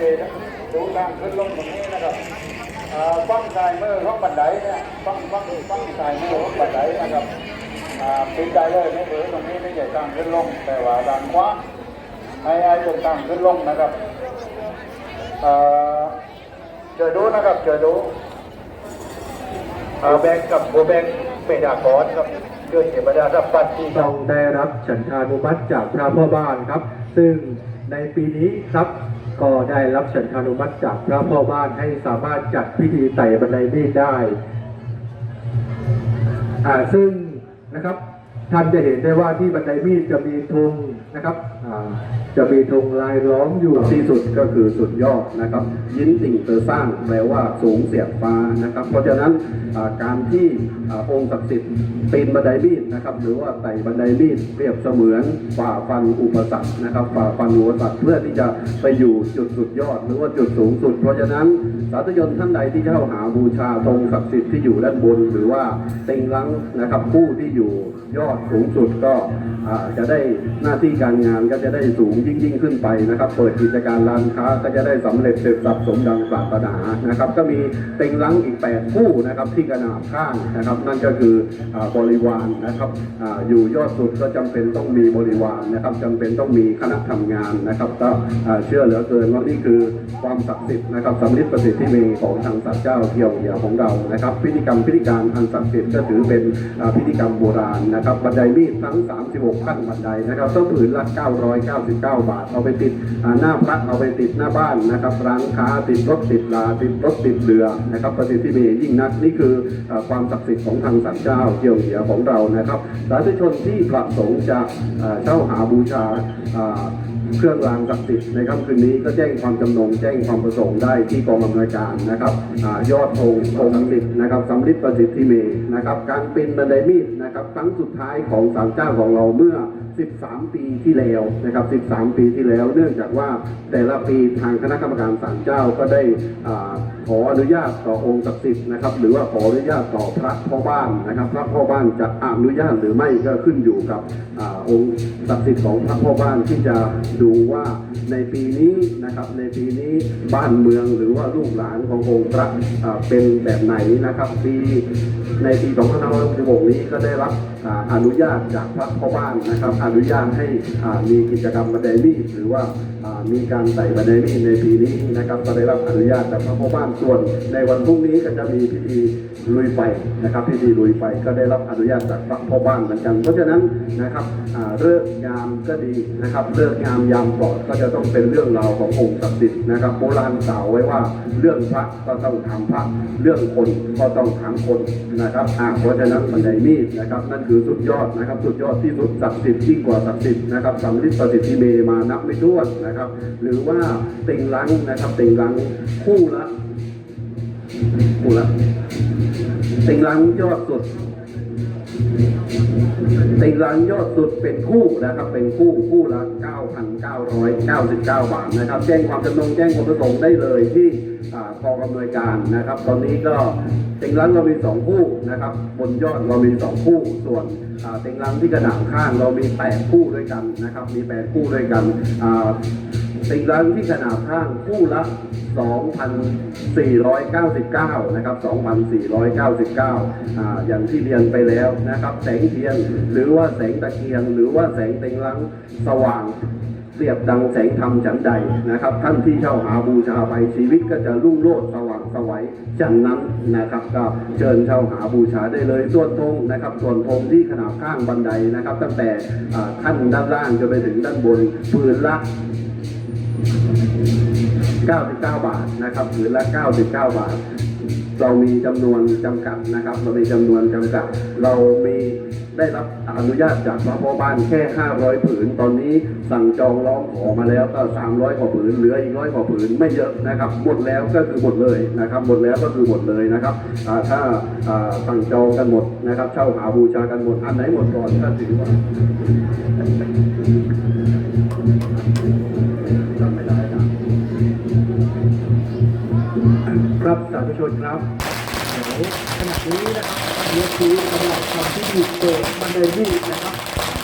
เจนดูทางขึ้นลงตรงนี้นะครับฟังสายมือของบันไดเนี่ยฟังฟังฟังสายมือของบันไดนะครับปิดใจเลยไม่เออตรงนี้ไม่ใช่ทางขึ้นลง แต่ว่าด้านขวาให้ไอ้ตรงทางขึ้นลงนะครับเจอดูนะครับเจอดูแบงก์กับโบแบงก์เปดากรครับเกิดเหตุบรรดารับบัตรที่ต้องได้รับฉันทานุมัติจากพระพ่อบ้านครับ ซึ่งในปีนี้ครับ ก็ได้รับฉันทานุมัติจากพระพ่อบ้านให้สามารถจัดพิธีไต่บันไดมีดได้อ่าซึ่งนะครับท่านจะเห็นได้ว่าที่บันไดมีดจะมีธงนะครับอ่า จะมีธงลายล้อมอยู่ที่สุดก็คือสุดยอดนะครับ ยินติ่งเตอสร้างแปลว่าสูงเสียบฟ้านะครับ เพราะฉะนั้นการที่องค์ศักดิ์สิทธิ์ปีนบันไดมีดนะครับ หรือว่าไต่บันไดมีดเปรียบเสมือนฝ่าฟันอุปสรรคนะครับ ฝ่าฟันอุปสรรคเพื่อที่จะไปอยู่จุดสุดยอด หรือว่าจุดสูงสุด เพราะฉะนั้นสาธุชนท่านใดที่เข้าหาบูชาธงศักดิ์สิทธิ์ที่อยู่ด้านบน หรือว่าเต็งลังนะครับผู้ที่อยู่ยอดสูงสุดก็จะได้หน้าที่การงานก็จะได้สูงยิ่งยิ่งขึ้นไปนะครับ เปิดกิจการร้านค้าก็จะได้สำเร็จเสร็จสับสมดังปรารถนานะครับ ก็มีเต็งลังอีก 8 คู่นะครับที่กระนาบข้างนะครับ นั่นก็คืออบริวารนะครับออยู่ยอดสุดก็จำเป็นต้องมีบริวารนะครับจำเป็นต้องมีคณะทำงานนะครับก็เชื่อเหลือเกินว่านี่คือความศักดิ์สิทธิ์นะครับสำลิดประสิทธิเมของทางสัตว์เจ้าเที่ยวเหยียของเรานะครับ พิธีกรรมพิธีการอันศักดิ์สิทธิ์ก็ถือเป็นพิธีกรรมโบราณนะครับบันไดมีดทั้ง 36 ขั้นบันไดนะครับต้องผืนละ999บาท เอาไปติดหน้าพระเอาไปติดหน้าบ้านนะครับร้านค้าติดรถติดลาติดรถติดเรือนะครับประสิทธิเมยิ่งนักนี่คือความศักดิ์สิทธิ์ของทางสัตว์เจ้าเที่ยวเหียของเรานะครับสาธุชนที่ประสงค์จะเช่าหาบูชาเครื่องรางศักดิ์สิทธิ์ในค่ำคืนนี้ก็แจ้งความจำนงแจ้งความประสงค์ได้ที่กองอำนวยการนะครับอยอดธงธงศักดิ์สิทธิ์นะครับสำลิดประสิทธิเมนะครับการเป็นบันไดมีดนะครับครั้งสุดท้ายของศาลเจ้าของเราเมื่อ 13 ปีที่แล้วนะครับ 13 ปีที่แล้ว เนื่องจากว่าแต่ละปีทางคณะกรรมการศาลเจ้าก็ได้อาขออนุญาตต่อองค์ศักดิ์สิทธิ์นะครับ หรือว่าขออนุญาตต่อพระพ่อบ้านนะครับ พระพ่อบ้านจะอนุญาตหรือไม่ก็ขึ้นอยู่กับอองค์ศักดิ์สิทธิ์ของพระพ่อบ้านที่จะดูว่าในปีนี้นะครับ ในปีนี้บ้านเมืองหรือว่าลูกหลานขององค์พระเป็นแบบไหนนะครับ ปี ในปี2566นี้ก็ได้รับอนุญาตจากพระพ่อบ้านนะครับ อนุญาตให้มีกิจกรรมบันไดมี่หรือว่ามีการใส่บันไดมี่ในปีนี้นะครับ ก็ได้รับอนุญาตจากพระพ่อบ้านส่วนในวันพรุ่งนี้ก็จะมีพิธี ลุยไฟนะครับพิธีลุยไฟก็ได้รับอนุญาตจากพระพ่อบ้านเหมือนกัน เพราะฉะนั้นนะครับเลิกษ์ยามก็ดีนะครับเลิกษ์ยามยามปลอดก็จะต้องเป็นเรื่องราวขององค์ศักดิ์สิทธิ์นะครับโบราณกล่าวไว้ว่าเรื่องพระก็ต้องทำพระเรื่องคนก็ต้องถามคนนะครับเพราะฉะนั้นบันไดมีดนะครับนั่นคือสุดยอดนะครับสุดยอดที่สุดศักดิ์สิทธิ์ยิ่งกว่าศักดิ์สิทธิ์นะครับสำลิดประสิทธิเมมานับไม่ถ้วนนะครับ หรือว่าติงลังนะครับติงลังคู่ละคู่ละ ติงลังยอดสุดติงลังยอดสุดเป็นคู่นะครับ เป็นคู่คู่ละ 9,999 บาทนะครับ แจ้งความจำนงแจ้งความประสงค์ได้เลยที่กองอำนวยการนะครับ ตอนนี้ก็ติงลังเรามี 2 คู่นะครับ บนยอดเรามี 2 คู่ ส่วนอ่าติงลังที่กระหน่ำข้างเรามี 8 คู่ด้วยกันนะครับ มี 8 คู่ด้วยกันอ่า ติงลังที่ขนาดข้างคู่ละ 2,499 นะครับ 2,499อ่าอย่างที่เรียนไปแล้วนะครับ แสงเทียนหรือว่าแสงตะเกียง หรือว่าแสงเต็งลังสว่างเปรียบดังแสงธรรมฉันใดนะครับ ท่านที่เช่าหาบูชาไปชีวิตก็จะรุ่งโรจน์สว่างสวัยฉันนั้นนะครับ ก็เชิญเช่าหาบูชาได้เลยส่วนธงนะครับ ส่วนธงที่ขนาดข้างบันไดนะครับ ตั้งแต่อ่าขั้นด้านล่างจนไปถึงด้านบนปืนละ 99 บาทนะครับหรือละ 99 บาท เรามีจำนวนจำกัดนะครับ เรามีจำนวนจำกัด เรามีได้รับอนุญาตจากพระพ่อบ้านแค่ 500 ผืน ตอนนี้สั่งจองร้องขอมาแล้วก็ 300 กว่าผืน เหลืออีกร้อยกว่าผืนไม่เยอะนะครับ หมดแล้วก็คือหมดเลยนะครับ หมดแล้วก็คือหมดเลยนะครับอ่าถ้าอ่าสั่งจองกันหมดนะครับ เช่าหาบูชากันหมด อันไหนหมดก่อนก็ถือว่า ครับสาธุชนครับเดี๋ยวขณะนี้นะครับเดี๋ยวคือกำลังทำพิธีเปิดบันไดมีดนะครับ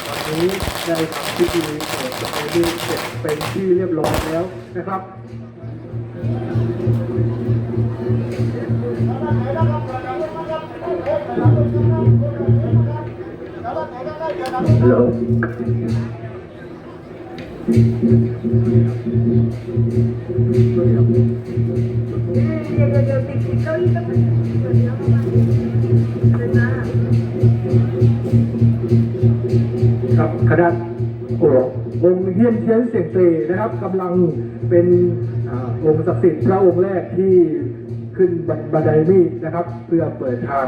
ตอนนี้ได้ทำพิธีเปิดบันไดมีดเสร็จเป็นที่เรียบร้อยแล้วนะครับฮัลโหล ครับคณะโอ้องค์เฮียนเทียนเสียงเตนะครับกำลังเป็นองค์ศักดิ์สิทธิ์พระองค์แรกที่ขึ้นบันไดมีดนะครับ เพื่อเปิดทาง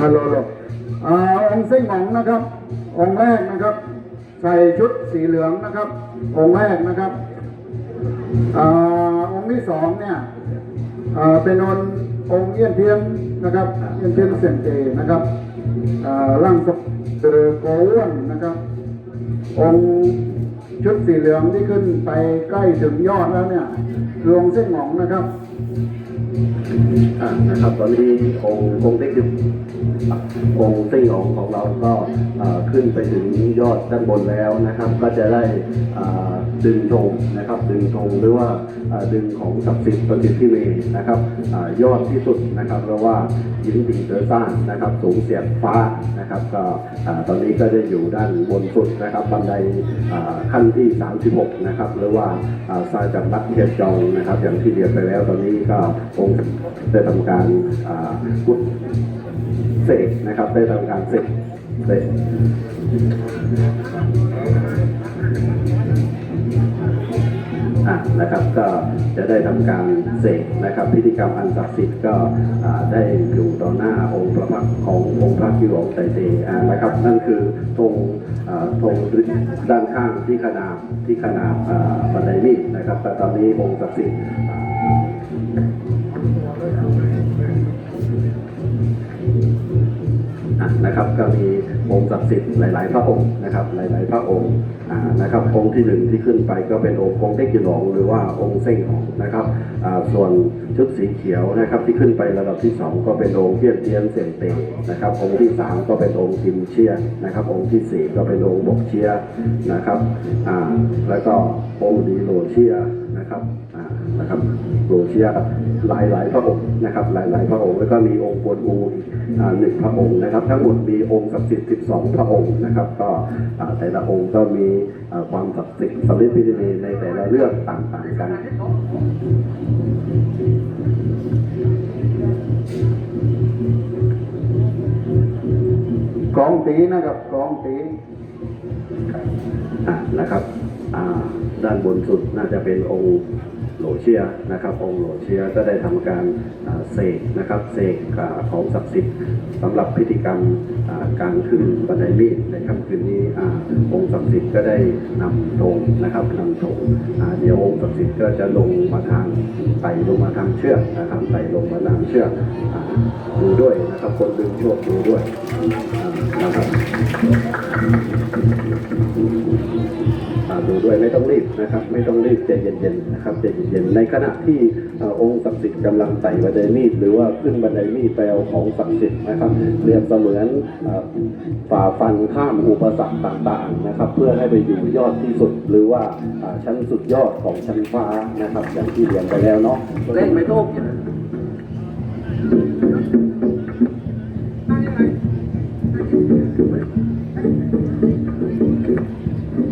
ฮัลโหลฮัลโหลอ่องค์เส้นหงนะครับ องค์แรกนะครับ ใส่ชุดสีเหลืองนะครับ องค์แรกนะครับ องค์ที่สองเนี่ยเป็นองค์องค์เอี้ยนเทียนนะครับเอี้ยนเทียนเสียงเจนะครับอ่าร่างทรงเสือโกอ้วนนะครับ องค์ชุดสีเหลืองที่ขึ้นไปใกล้ถึงยอดแล้วเนี่ยคือองค์เส้นหงนะครับนะครับตอนนี้องค์องค์เต็กดึง ค์เต้งของของเราก็ขึ้นไปถึงยอดด้านบนแล้วนะครับ ก็จะได้ดึงธงนะครับ ดึงธงหรือว่าดึงของศักดิ์สิทธิ์ประสิทธิเมนะครับอยอดที่สุดนะครับเพราะว่ายินติงเตอร์ซ่านนะครับสูงเสียดฟ้านะครับก็ตอนนี้ก็จะอยู่ด้านบนสุดนะครับบันไดขั้นที่ 36 นะครับหรือว่าซาจากบัตเทียจองนะครับ อย่างที่เรียนไปแล้วตอนนี้ก็องค์ได้ทำการอ่าพุท สกนะครับ ได้ทำการเสกเสกนะครับก็จะได้ทำการเสกนะครับ พิธีกรรมอันศักดิ์สิทธิ์ก็ได้อยู่ต่อหน้าองค์พระพักขององค์พระกิโลไตรเตนะครับ นั่นคือธงอ่าธงด้านข้างที่ขนาบที่ขนาบอ่าบันไดมีดนะครับ แต่ตอนนี้องค์ศักดิ์สิทธิ์ นะครับก็มีองค์ศักดิ์สิทธิ์หลาย ๆ พระองค์นะครับหลาย ๆ พระองค์นะครับองค์ที่หนึ่งที่ขึ้นไปก็เป็นองค์กงเต็กจิหลงหรือว่าองค์เส้งหองนะครับส่วนชุดสีเขียวนะครับที่ขึ้นไประดับที่สองก็เป็นองค์เทียนเทียนเสียงเตงนะครับองค์ที่สามก็เป็นองค์กิมเชียนะครับองค์ที่สี่ก็เป็นองค์บกเชียนะครับแล้วก็องค์ดีโลเชียนะครับะครับโรเชียหลายหลายพระองค์นะครับหลายหลายพระองค์แล้วก็มีองค์บวนอูหนึ่งพระองค์นะครับ ทั้งหมดมีองค์สักสิบสิบสองพระองค์นะครับ ก็แต่ละองค์ก็มีความศักดิ์สิทธิ์สำเร็จพิเศษในแต่ละเรื่องต่างๆกันกองตีนะครับกองตีนะครับด้านบนสุดน่าจะเป็นองค์ โหลเชียนะครับองค์โหลเชียก็ได้ทำการเสกนะครับเสกของศักดิ์สิทธิ์สำหรับพิธีกรรมอ่าการขึ้นบันไดมีดในค่ำคืนนี้องค์ศักดิ์สิทธิ์ก็ได้นำธงนะครับนำธงเดี๋ยวองค์ศักดิ์สิทธิ์ก็จะลงมาทางไต่ลงมาทางเชือกนะครับไต่ลงมาทางเชือกดูด้วยนะครับคนดึงโชคดูด้วยนะครับดูด้วยไม่ต้องรีบนะครับ ไม่ต้องรีบใจเย็นๆนะครับใจเย็นๆในขณะที่เอ่อองค์ศักดิ์สิทธิ์กำลังไต่บันไดมีดหรือว่าขึ้นบันไดมีดไปเอาของศักดิ์สิทธิ์นะครับเรียบเสมือนเอ่อฝ่าฟันข้ามอุปสรรคต่างๆนะครับ เพื่อให้ไปอยู่ยอดที่สุดหรือว่าอ่าชั้นสุดยอดของชั้นฟ้านะครับ อย่างที่เรียนไปแล้วเนาะเล่นไม่ทุกหรือ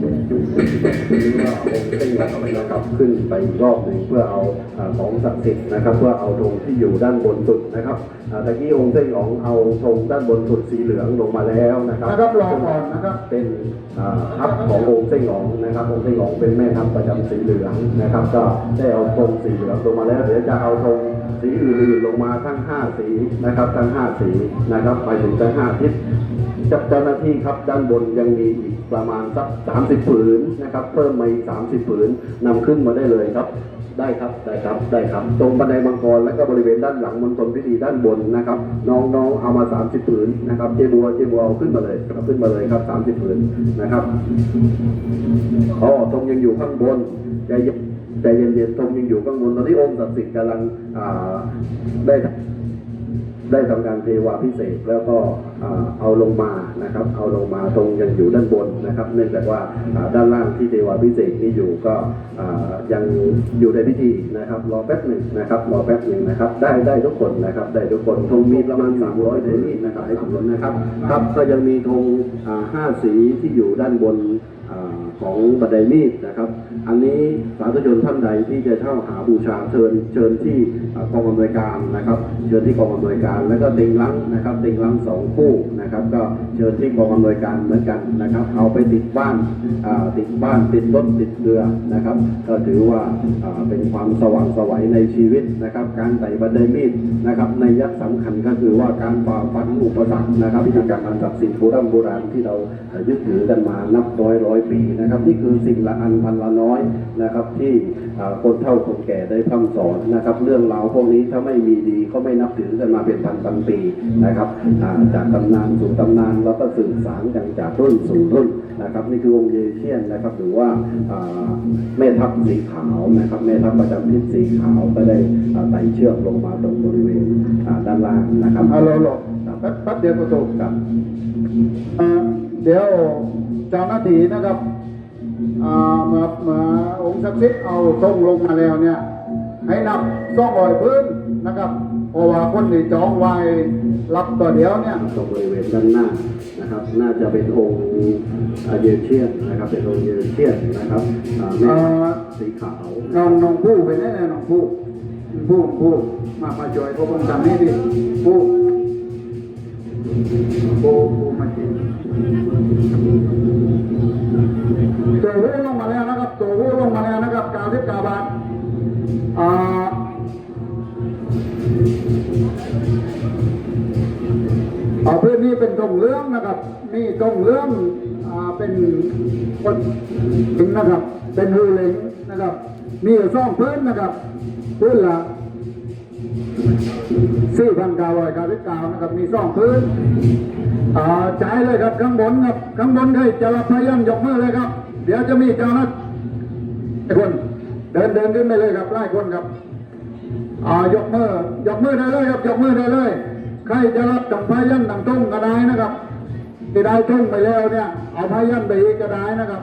ว่าองค์เส้นหลักนะครับขึ้นไปอีกรอบหนึ่งเพื่อเอาอ่าของศักดิ์สิทธิ์นะครับ เพื่อเอาธงที่อยู่ด้านบนสุดนะครับอ่าตะกี้องค์เส้นของเอาธงด้านบนสุดสีเหลืองลงมาแล้วนะครับนะครับรอก่อนนะครับเป็นอ่าทัพขององค์เส้นหองนะครับองค์เส้นหองเป็นแม่ทัพประจำสีเหลืองนะครับ ก็ได้เอาธงสีเหลืองลงมาแล้วเดี๋ยวจะเอาธงสีอื่นๆลงมาทั้ง 5 สีนะครับทั้ง 5 สีนะครับไปถึงทั้ง5ทิศ จับเจ้าหน้าที่ครับด้านบนยังมีอีกประมาณสัก30ผืนนะครับ เพิ่มมาอีก30ผืนนำขึ้นมาได้เลยครับ ได้ครับได้ครับได้ครับ ตรงบันไดมังกรและก็บริเวณด้านหลังมณฑลพิธีด้านบนนะครับ น้องๆเอามา 30ผืนนะครับเจบัวเจบัวเอาขึ้นมาเลยเอาขึ้นมาเลยครับ 30ผืนนะครับอ๋อตรงยังอยู่ข้างบนใจเย็นใจเย็นๆตรงยังอยู่ข้างบนตอนนี้องค์ศักดิ์สิทธิ์กำลังได้ ได้ทำการเทวาพิเศษแล้วก็เอาลงมานะครับ เอาลงมาตรงยังอยู่ด้านบนนะครับ เนื่องจากว่าด้านล่างที่เทวาพิเศษนี่อยู่ก็ยังอยู่ในพิธีนะครับรอแป๊บหนึ่งนะครับรอแป๊บหนึ่งนะครับ ได้ได้ทุกคนนะครับ ได้ทุกคนธงมีประมาณ 300ธงนี่นะครับให้ผมนะครับครับก็ยังมีธงอ่าห้าสีที่อยู่ด้านบนอ่า ของบันไดมีดนะครับ อันนี้สาธุชนท่านใดที่จะเช่าหาบูชาเชิญเชิญที่กองอำนวยการนะครับ เชิญที่กองอำนวยการแล้วก็ติงลังนะครับติงลังสองคู่นะครับ ก็เชิญที่กองอำนวยการเหมือนกันนะครับ เอาไปติดบ้านติดบ้านติดรถติดเรือนะครับ ก็ถือว่าเป็นความสว่างสวัยในชีวิตนะครับ การไต่บันไดมีดนะครับในยักษ์สำคัญก็คือว่าการฝ่าฟันอุปสรรคนะครับพิธีกรรมอันศักดิ์สิทธิ์โบราณโบราณที่เรายึดถือกันมานับร้อยร้อยปีนะครับนี่คือสิ่งละอันพันละน้อยนะครับ ที่อ่าคนเฒ่าคนแก่ได้พร่ำสอนนะครับ เรื่องราวพวกนี้ถ้าไม่มีดีก็ไม่นับถือกันมาเป็นพันพันปีนะครับอ่าจากตำนานสู่ตำนานแล้วก็สืบสานกันจากรุ่นสู่รุ่นนะครับ นี่คือองค์เยเชียนนะครับ หรือว่าอ่าแม่ทัพสีขาวนะครับแม่ทัพประจำทิศสีขาวก็ได้อ่าไต่เชือกลงมาตรงบริเวณอ่าด้านล่างนะครับเอารอรอแป๊บแป๊บเดียวก็จบครับอ่าเดี๋ยวเจ้าหน้าที่นะครับ อ่าเมื่อเมื่อองค์ศักดิ์สิทธิ์เอาทรงลงมาแล้วเนี่ย ให้นับซ่องรอยพื้นนะครับเพราะว่าคนที่จองไว้รับตัวเดียวเนี่ยตรงบริเวณด้านหน้านะครับ น่าจะเป็นองค์อาเยเชียนนะครับ เป็นองค์เยเชียนนะครับอ่าแม่เอ่อสีขาวน้องน้องผู้ไปแน่ๆน้องผู้ผู้ผู้มามาจอยเขาผมจำนี่ดิผู้ผู้ผู้มาจริ บาบาทอ่าเอาพื้นนี้เป็นตรงเรื่องนะครับนี่ตรงเรื่องอ่าเป็นคนถึงนะครับ เป็นหูเหล็งนะครับ มีอยู่สองพื้นนะครับ พื้นละสี่พันเก้าร้อยเก้าสิบเก้านะครับ มีสองพื้นอ่าจ่ายเลยครับข้างบนครับข้างบนใครจะรับพยันยกมือเลยครับ เดี๋ยวจะมีเจ้าหน้าที่คน เดินเดินขึ้นไปเลยครับไล่คนครับอ่ายกมือยกมือได้เลยครับยกมือได้เลย ใครจะรับจังพายันดังต้งก็ได้นะครับที่ได้ต้งไปแล้วเนี่ย เอาพายันไปอีกก็ได้นะครับ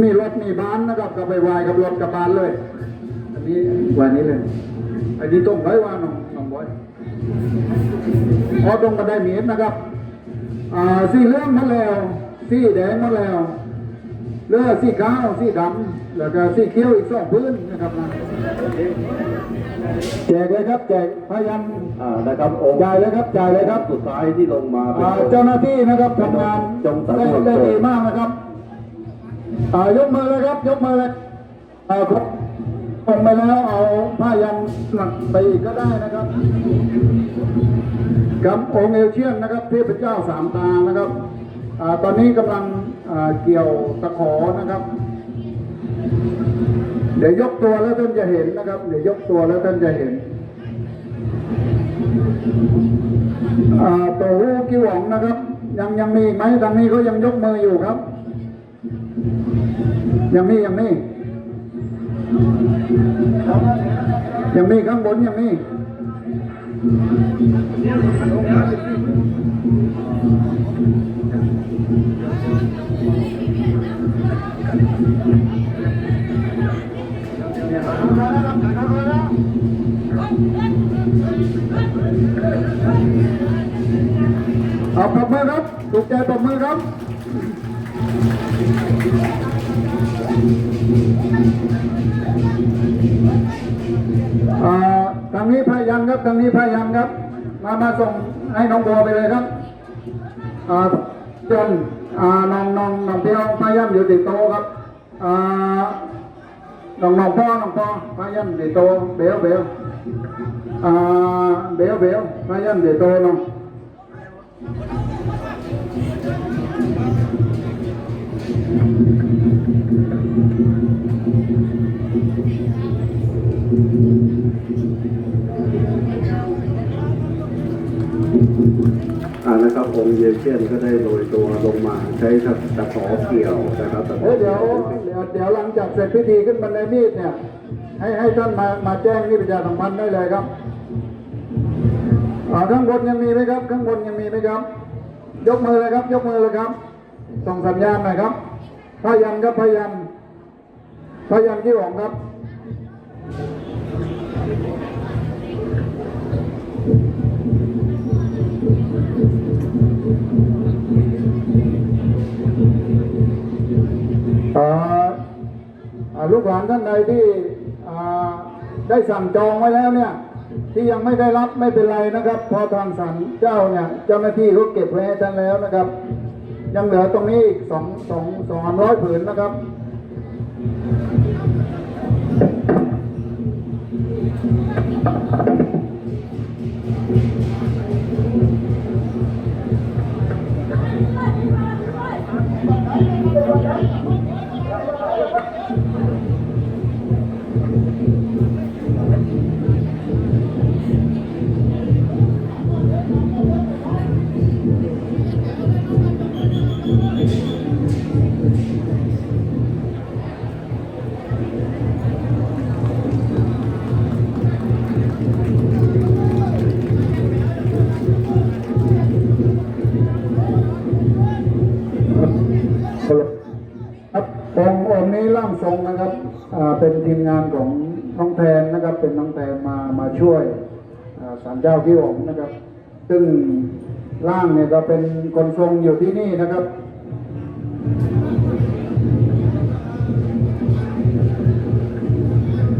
มีรถมีบ้านนะครับก็ไปวายกับรถกับบ้านเลย อันนี้วันนี้เลยอันนี้ต้งไว้ว่าน้องน้องบอยพอตรงบันไดหมีนะครับอ่าสีเหลืองมาแล้วสีแดงมาแล้ว เลือสีขาวสีดำแล้วก็สีเขียวอีกสองพื้นนะครับนะแจกเลยครับแจกพยายามอ่านะครับองค์จ่ายเลยครับจ่ายเลยครับสุดท้ายที่ลงมาเป็นอ่าเจ้าหน้าที่นะครับทำงานจงสำรได้วจ ได้ดีมากนะครับอ่ายกมือเลยครับยกมือเลยอ่าครับลงไปแล้วเอาผ้ายันหนักไปอีกก็ได้นะครับกับองค์เอลเชียนนะครับเทพเจ้าสามตานะครับอ่าตอนนี้กำลังอ่า เกี่ยวตะขอนะครับ เดี๋ยวยกตัวแล้วท่านจะเห็นนะครับ เดี๋ยวยกตัวแล้วท่านจะเห็นตัวหูกิ้วหวองนะครับ ยังยังมีไหมทางนี้เขายังยกมืออยู่ครับ ยังมียังมียังมีข้างบนยังมี เอาปรบมือครับถูกใจปรบมือครับทางนี้พายันครับทางนี้พายันครับ มามาส่งให้น้องบัวไปเลยครับอ่าจนอ่าน้องน้องน้องเปียวพายันอยู่ติดโตครับอ่าน้องน้องพ่อน้องพ่อพายันติดโตเบลเบลอ่าเบลเบลพายันติดโตน้อง อ่านะครับองค์เยเชียนก็ได้โรยตัวลงมาใช้ตะขอเกี่ยวนะครับตะขอเดี๋ยวเดี๋ยวเดี๋ยวหลังจากเสร็จพิธีขึ้นบันไดมีดเนี่ย ให้ให้ท่านมามาแจ้งนี่ประชาสัมพันธ์ได้เลยครับอ่าข้างบนยังมีไหมครับ ข้างบนยังมีไหมครับ ยกมือเลยครับ ยกมือเลยครับ ส่งสัญญาณหน่อยครับ พยันครับพยันพยันที่หวงครับลูกหลานท่านใดที่ได้สั่งจองไว้แล้วเนี่ย ที่ยังไม่ได้รับไม่เป็นไรนะครับ พอทางสันเจ้าเนี่ยเจ้าหน้าที่เขาเก็บไว้ให้ท่านแล้วนะครับ ยังเหลือตรงนี้อีกสองสองสองร้อยผืนนะครับครั เป็นทีมงานของน้องแทนนะครับ เป็นน้องแทนมามาช่วยอ่าศาลเจ้าที่องนะครับ ซึ่งร่างเนี่ยก็เป็นคนทรงอยู่ที่นี่นะครับ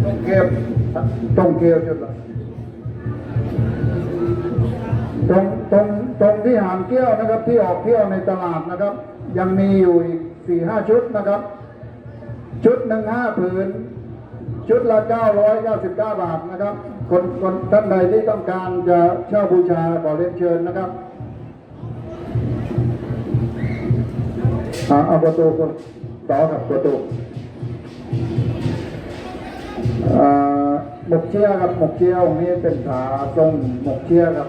ต้องเก็บต้องเก็บจุดละตรงตรงตรงที่หางเกี้ยวนะครับ ที่ออกเที่ยวในตลาดนะครับ ยังมีอยู่อีกสี่ห้าชุดนะครับ ชุดหนึ่งห้าผืน ชุดละเก้าร้อยเก้าสิบาทนะครับ คนคนท่านใดที่ต้องการจะเช่าบูชาขอเรียนเชิญนะครับอ่าเอาประตูก่อนต่อกับประตูหมกเชี่ยครับหมกเชี่ยองค์นี้เป็นขาทรงหมกเชี่ยครับ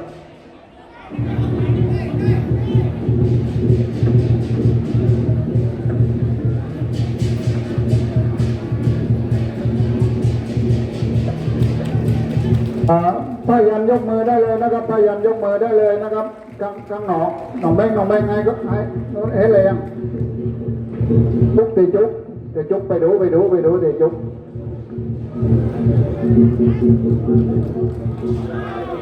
พายันยกมือได้เลยนะครับพายันยกมือได้เลยนะครับกังกังหนอหนองแบงหนองแบงไงก็ไอ้เฮ้เลยยังจุกตีจุกเดี๋ยวจุกไปดูไปดูไปดูเดี๋ยวจุก